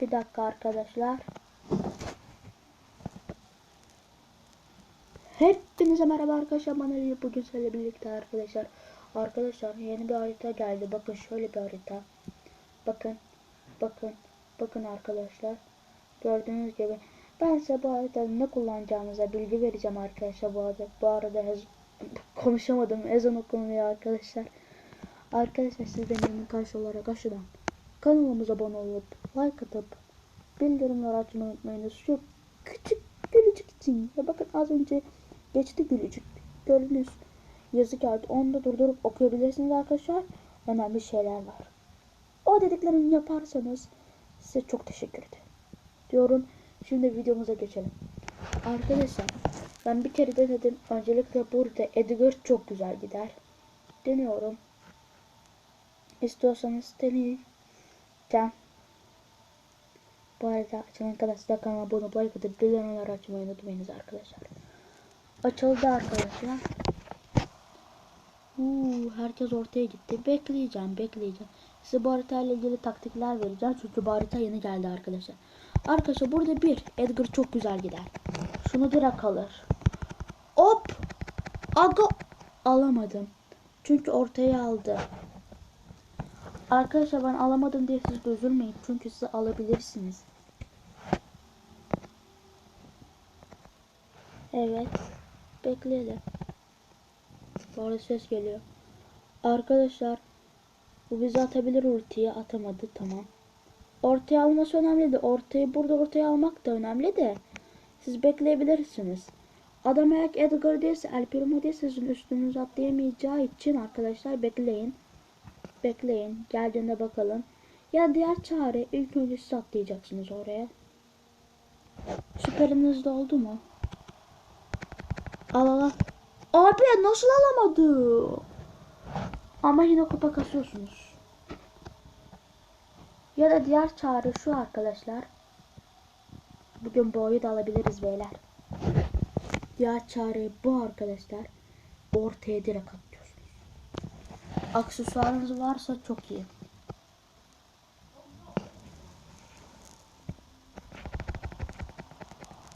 Bir dakika arkadaşlar. Hepinize merhaba arkadaşlar. Değil bugün sizlerle birlikte arkadaşlar. Arkadaşlar yeni bir harita geldi. Bakın şöyle bir harita. Bakın. Bakın. Bakın arkadaşlar. Gördüğünüz gibi. Ben size bu haritada ne kullanacağınıza bilgi vereceğim arkadaşlar bu arada. Bu arada konuşamadım. Ezan okunuyor arkadaşlar. Arkadaşlar siz de benim karşı olarak aşağıdan kanalımıza abone olup like atıp bildirimleri açmayı unutmayınız. Şu küçük gülücük için. Ya bakın az önce geçti gülücük. Gördünüz. Yazı geldi. Onu da durdurup okuyabilirsiniz arkadaşlar. Önemli şeyler var. O dediklerimi yaparsanız size çok teşekkür ederim. Diyorum. Şimdi videomuza geçelim. Arkadaşlar ben bir kere denedim. Öncelikle burada Edgar çok güzel gider. Deniyorum. İstiyorsanız deneyin. Can. Bu arada açan arkadaşlar kanala abone olup like atıp bildirimleri açmayı unutmayınız arkadaşlar. Açıldı arkadaşlar. Uuu, herkes ortaya gitti. Bekleyeceğim, bekleyeceğim. Size bu haritayla ilgili taktikler vereceğim. Çünkü bu harita yeni geldi arkadaşlar. Arkadaşlar burada bir Edgar çok güzel gider. Şunu direkt alır. Hop! Aga! Alamadım. Çünkü ortaya aldı. Arkadaşlar ben alamadım diye siz de üzülmeyin. Çünkü siz alabilirsiniz. Evet. Bekleyelim. Bu arada ses geliyor. Arkadaşlar bu bizi atabilir ultiye atamadı tamam. Ortaya alması önemli de ortayı burada ortaya almak da önemli de siz bekleyebilirsiniz. Adam eğer Edgar değilse El Primo değilse sizin üstünüze atlayamayacağı için arkadaşlar bekleyin. Bekleyin. Geldiğinde bakalım. Ya diğer çare ilk önce siz atlayacaksınız oraya. Süperiniz de oldu mu? Al al. Abi nasıl alamadı? Ama yine kupa kasıyorsunuz. Ya da diğer çare şu arkadaşlar. Bugün boyu da alabiliriz beyler. Diğer çare bu arkadaşlar. Ortaya direkt atıyorsunuz. Aksesuarınız varsa çok iyi.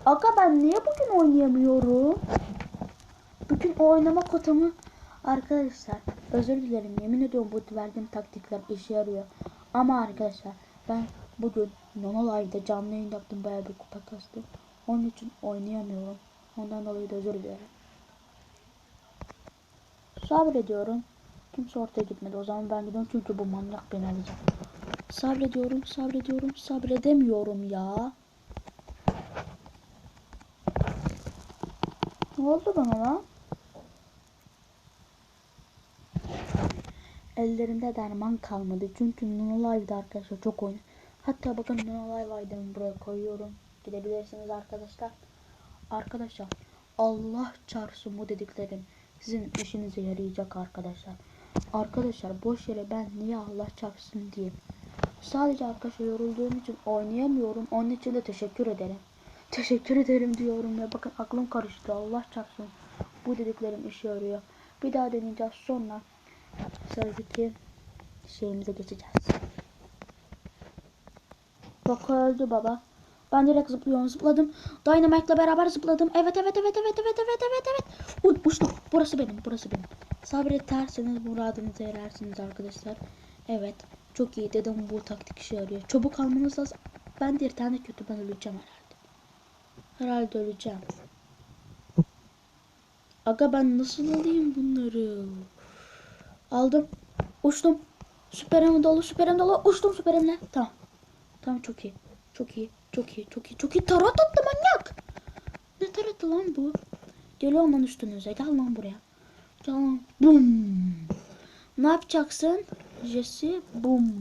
Aga ben niye bugün oynayamıyorum? Bütün oynama kotamı arkadaşlar özür dilerim yemin ediyorum bu verdiğim taktikler işe yarıyor. Ama arkadaşlar ben bugün Nono Live'da canlı yayın yaptım bayağı bir kupa kastım. Onun için oynayamıyorum. Ondan dolayı da özür dilerim. Sabrediyorum. Kimse ortaya gitmedi. O zaman ben gidiyorum çünkü bu manyak beni alacak. Sabrediyorum, sabrediyorum, sabredemiyorum ya. Ne oldu bana lan? Ellerinde derman kalmadı. Çünkü Nuno Live'da arkadaşlar çok oyun. Hatta bakın Nuno Live ID'mi buraya koyuyorum. Gidebilirsiniz arkadaşlar. Arkadaşlar Allah çarpsın bu dediklerim sizin işinize yarayacak arkadaşlar. Arkadaşlar boş yere ben niye Allah çarpsın diyeyim. Sadece arkadaşlar yorulduğum için oynayamıyorum. Onun için de teşekkür ederim. Teşekkür ederim diyorum ya. Bakın aklım karıştı. Allah çarpsın. Bu dediklerim işe yarıyor. Bir daha deneyeceğiz. Sonra sıradaki şeyimize geçeceğiz. Bak öldü baba. Ben direkt zıplıyorum. Zıpladım. Dynamite'la beraber zıpladım. Evet evet evet evet evet evet evet evet. Uy, uçtum. Burası benim. Burası benim. Sabrederseniz muradınıza erersiniz arkadaşlar. Evet. Çok iyi dedim bu taktik işe yarıyor. Çabuk almanız lazım. Ben bir tane kötü ben öleceğim herhalde. Herhalde öleceğim. Aga ben nasıl alayım bunları? Aldım. Uçtum. Süperim dolu, süperim dolu. Uçtum süperimle. Tamam. Tamam çok iyi. Çok iyi. Çok iyi. Çok iyi. Çok iyi. Tarat attı manyak. Ne taratı lan bu? Geliyorum lan üstünüze. Gel lan buraya. Gel lan. Bum. Ne yapacaksın? Jesse. Bum.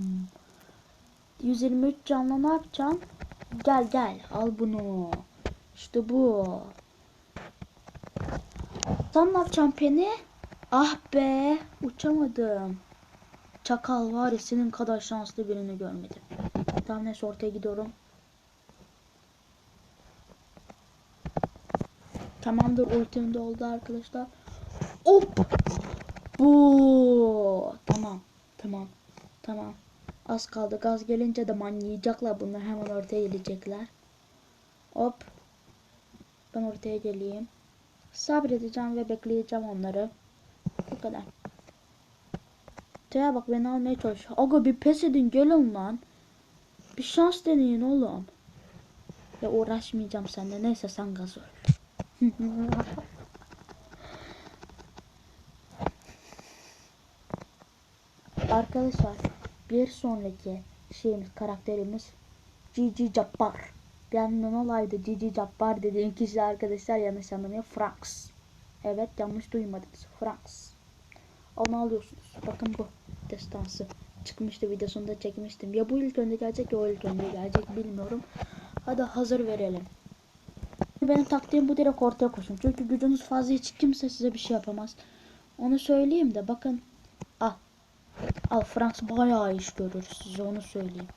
123 canla ne yapacaksın? Gel gel. Al bunu. İşte bu. Sen ne yapacaksın Penny? Ah be. Uçamadım. Çakal var ya senin kadar şanslı birini görmedim. Tamam neyse ortaya gidiyorum. Tamamdır ultim de oldu arkadaşlar. Hop. Bu. Tamam. Tamam. Tamam. Az kaldı. Gaz gelince de manyayacaklar bunlar. Hemen ortaya gelecekler. Hop. Ben ortaya geleyim. Sabredeceğim ve bekleyeceğim onları. Bu kadar. Taya bak beni almaya çalışıyor. Aga bir pes edin gelin lan. Bir şans deneyin oğlum. Ya uğraşmayacağım seninle. Neyse sen gaz öl. Arkadaşlar bir sonraki şeyimiz karakterimiz Cici Cabbar. Benden olaydı Cici Cabbar dediğim kişi arkadaşlar yanlış anlamıyor. Franks. Evet yanlış duymadınız. Franks. Onu alıyorsunuz. Bakın bu destansı. Çıkmıştı videosunda çekmiştim. Ya bu ilk önde gelecek ya o ilk önde gelecek bilmiyorum. Hadi hazır verelim. Benim taktiğim bu direkt ortaya koşun. Çünkü gücünüz fazla hiç kimse size bir şey yapamaz. Onu söyleyeyim de bakın. Al. Al Frans bayağı iş görür size onu söyleyeyim.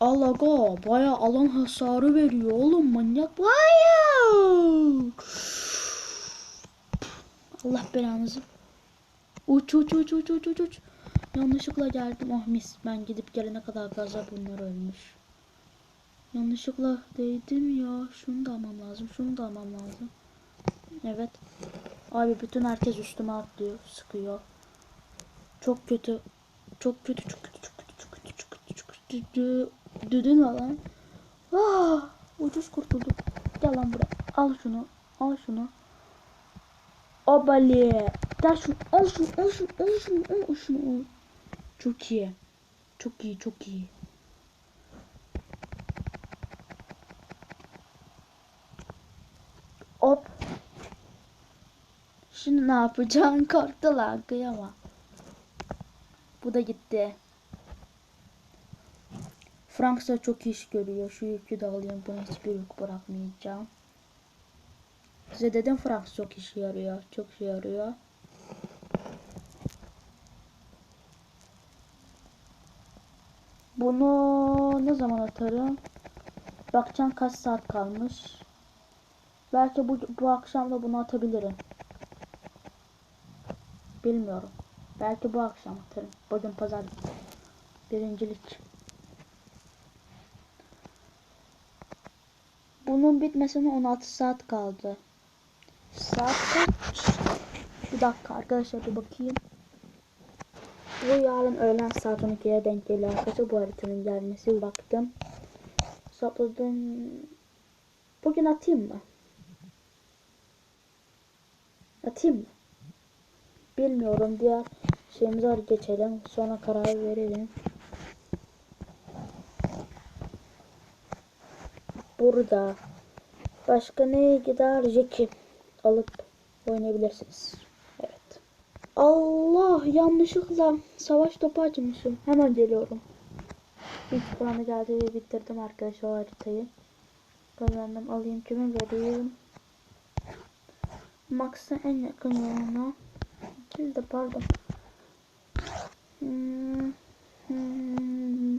Al aga bayağı alan hasarı veriyor oğlum manyak. Bayağı. Allah belanızı. Uç uç uç uç uç uç uç. Yanlışlıkla geldim. Oh mis. Ben gidip gelene kadar gaza bunlar ölmüş. Yanlışlıkla değdim ya. Şunu da almam lazım. Şunu da almam lazım. Evet. Abi bütün herkes üstüme atlıyor. Sıkıyor. Çok kötü. Çok kötü. Çok kötü. Çok kötü. Çok kötü. Çok kötü. Çok kötü. Dü- Düdün lan. Ah, ucuz kurtulduk. Gel lan buraya. Al şunu. Al şunu. Obali. Gel şunu. Al şunu. Al şunu. Al şunu. Al şunu. Çok iyi. Çok iyi. Çok iyi. Hop. Şimdi ne yapacaksın? Korktular kıyama. Bu da gitti. Frank da çok iş görüyor. Şu yükü de alayım. Bunu hiçbir yük bırakmayacağım. Size dedim Frank çok işe yarıyor. Çok işe yarıyor. Bunu ne zaman atarım? Bakacağım kaç saat kalmış. Belki bu, bu akşam da bunu atabilirim. Bilmiyorum. Belki bu akşam atarım. Bugün pazar. Birincilik. Bunun bitmesine 16 saat kaldı. Saat kaç? Bir dakika arkadaşlar bir bakayım. Bu yarın öğlen saat 12'ye denk geliyor arkadaşlar bu haritanın gelmesi. Baktım. Hesapladım. Bugün atayım mı? Atayım mı? Bilmiyorum. Diğer şeyimize geçelim. Sonra karar verelim. Burada. Başka neye gider? Jeki alıp oynayabilirsiniz. Evet. Allah yanlışlıkla savaş topu açmışım. Hemen geliyorum. İlk puanı geldi ve bitirdim arkadaşlar haritayı. Kazandım. Alayım kime vereyim. Max'a en yakın yoluna. Değil de pardon. Hmm, hmm.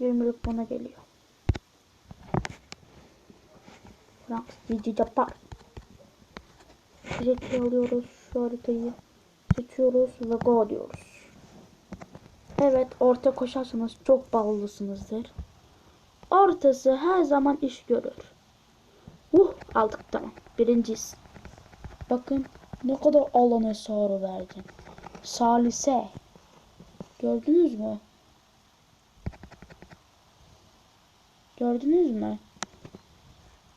20'lik bana geliyor. Frank Cici Capar. Jet'i alıyoruz şu haritayı. Seçiyoruz ve go diyoruz. Evet orta koşarsanız çok bağlısınızdır. Ortası her zaman iş görür. Uh aldık tamam. Birinciyiz. Bakın ne kadar alan hasarı verdim. Salise. Gördünüz mü? Gördünüz mü?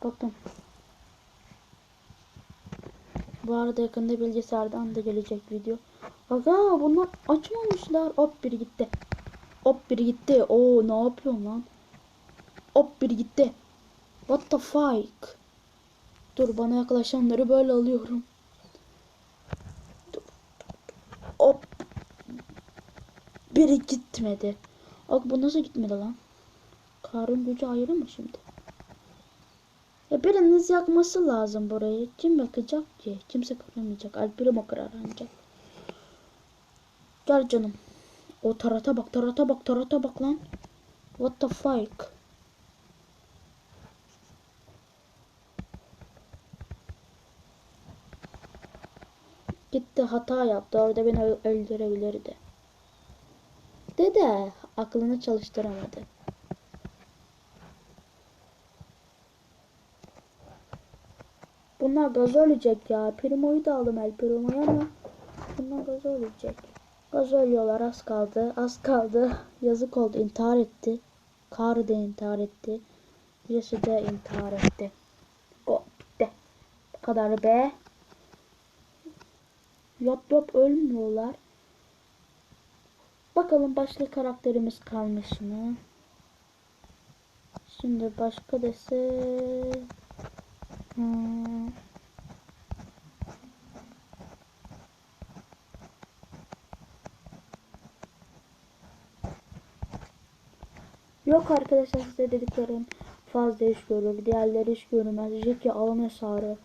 Bakın. Bu arada yakında bilgisayardan da gelecek video. Aga bunlar açmamışlar. Hop biri gitti. Hop biri gitti. Oo ne yapıyorsun lan? Hop biri gitti. What the fuck? Dur bana yaklaşanları böyle alıyorum. Dur. Hop. Biri gitmedi. Bak bu nasıl gitmedi lan? Karın gücü ayrı mı şimdi? Ya biriniz yakması lazım burayı. Kim yakacak ki? Kimse kıramayacak. Alpirim o kırar ancak. Gel canım. O tarata bak, tarata bak, tarata bak lan. What the fuck? Gitti hata yaptı. Orada beni öldürebilirdi. Ölecekti de aklını çalıştıramadı. Bunlar gaz ölecek ya. Primo'yu da aldım El Primo'yu ama bunlar gaz ölecek. Gaz ölüyorlar az kaldı. Az kaldı. Yazık oldu. intihar etti. Karı da intihar etti. Birisi de intihar etti. O bitti. Bu kadar be. Yop yop ölmüyorlar. Bakalım başka karakterimiz kalmış mı? Şimdi başka dese... Hmm. Yok arkadaşlar size dediklerim fazla iş görür. Diğerleri iş görmez. Jackie alan hasarı.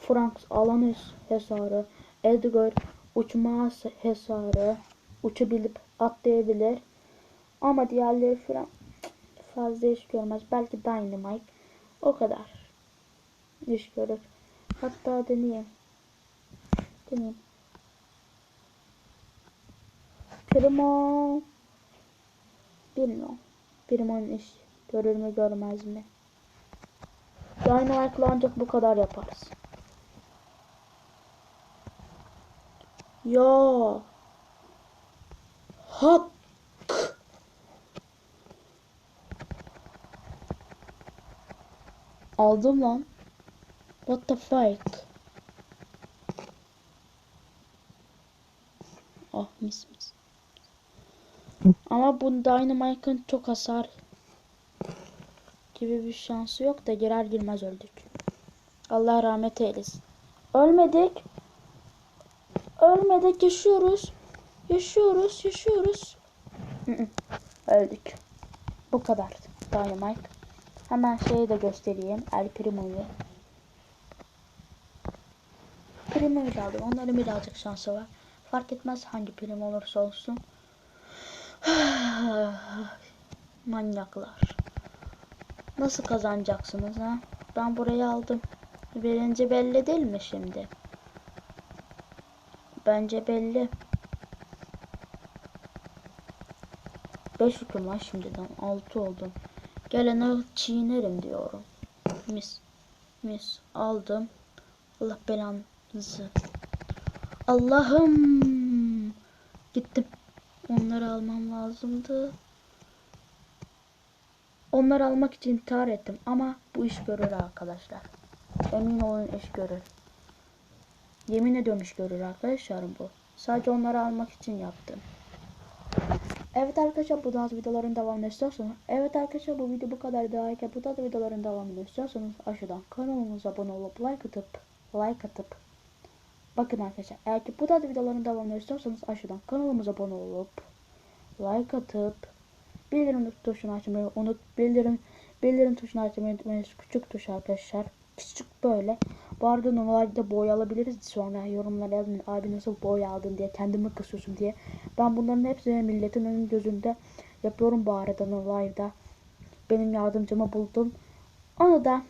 Franks alan hasarı. Edgar uçma hasarı. Uçabilip atlayabilir. Ama diğerleri falan fazla iş görmez. Belki Dynamite. O kadar. İş görür. Hatta deneyeyim. Deneyeyim. Primo. Bilmiyorum. Primo'nun iş görür mü görmez mi? Dynamite'la ancak bu kadar yaparız. Ya. Hak. Aldım lan. What the fuck? Oh mis mis. Ama bu Dynamite'ın çok hasar gibi bir şansı yok da girer girmez öldük. Allah rahmet eylesin. Ölmedik. Ölmedik yaşıyoruz. Yaşıyoruz yaşıyoruz. Öldük. Bu kadar Dynamite. Hemen şeyi de göstereyim. El Primo'yu. Primo'yu da aldım. Onların birazcık şansı var. Fark etmez hangi prim olursa olsun. Manyaklar. Nasıl kazanacaksınız ha? Ben burayı aldım. Birinci belli değil mi şimdi? Bence belli. 5 hüküm lan şimdiden. 6 oldum. Gelene çiğnerim diyorum. Mis. Mis. Aldım. Allah belanızı. Allah'ım. Gittim. Onları almam lazımdı. Onları almak için intihar ettim ama bu iş görür arkadaşlar. Emin olun iş görür. Yemin ediyorum iş görür arkadaşlar bu. Sadece onları almak için yaptım. Evet arkadaşlar bu tarz videoların devamını istiyorsanız Evet arkadaşlar bu video bu kadar daha iyi. Bu tarz videoların devamını istiyorsanız aşağıdan kanalımıza abone olup like atıp like atıp Bakın arkadaşlar eğer ki bu tarz videoların devamını istiyorsanız aşağıdan kanalımıza abone olup like atıp bildirim tuşunu açmayı unut bildirim bildirim tuşunu açmayı unutmayın küçük tuş arkadaşlar küçük böyle bu arada normalde boy alabiliriz sonra yorumlara yazın abi nasıl boy aldın diye kendimi kısıyorsun diye ben bunların hepsini milletin önün gözünde yapıyorum bu arada live'da benim yardımcımı buldum onu da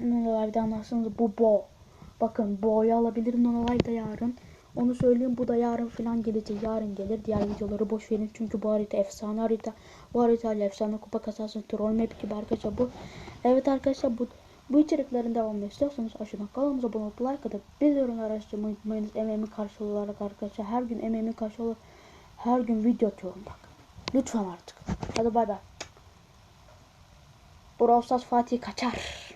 live'da anlarsanız bu bo bakın boyu alabilirim live'da yarın onu söyleyeyim bu da yarın falan gelecek. Yarın gelir. Diğer videoları boş verin. Çünkü bu harita efsane harita. Bu haritayla efsane kupa kasarsın. Troll map gibi arkadaşlar bu. Evet arkadaşlar bu bu içeriklerin devamını istiyorsanız aşağıdan kanalımıza abone olup like atıp bildirim araştırmayı unutmayınız. Emeğimin karşılığı olarak arkadaşlar. Her gün emeğimin karşılığı her gün video atıyorum bak. Lütfen artık. Hadi bay bay. Brawl Stars Fatih kaçar.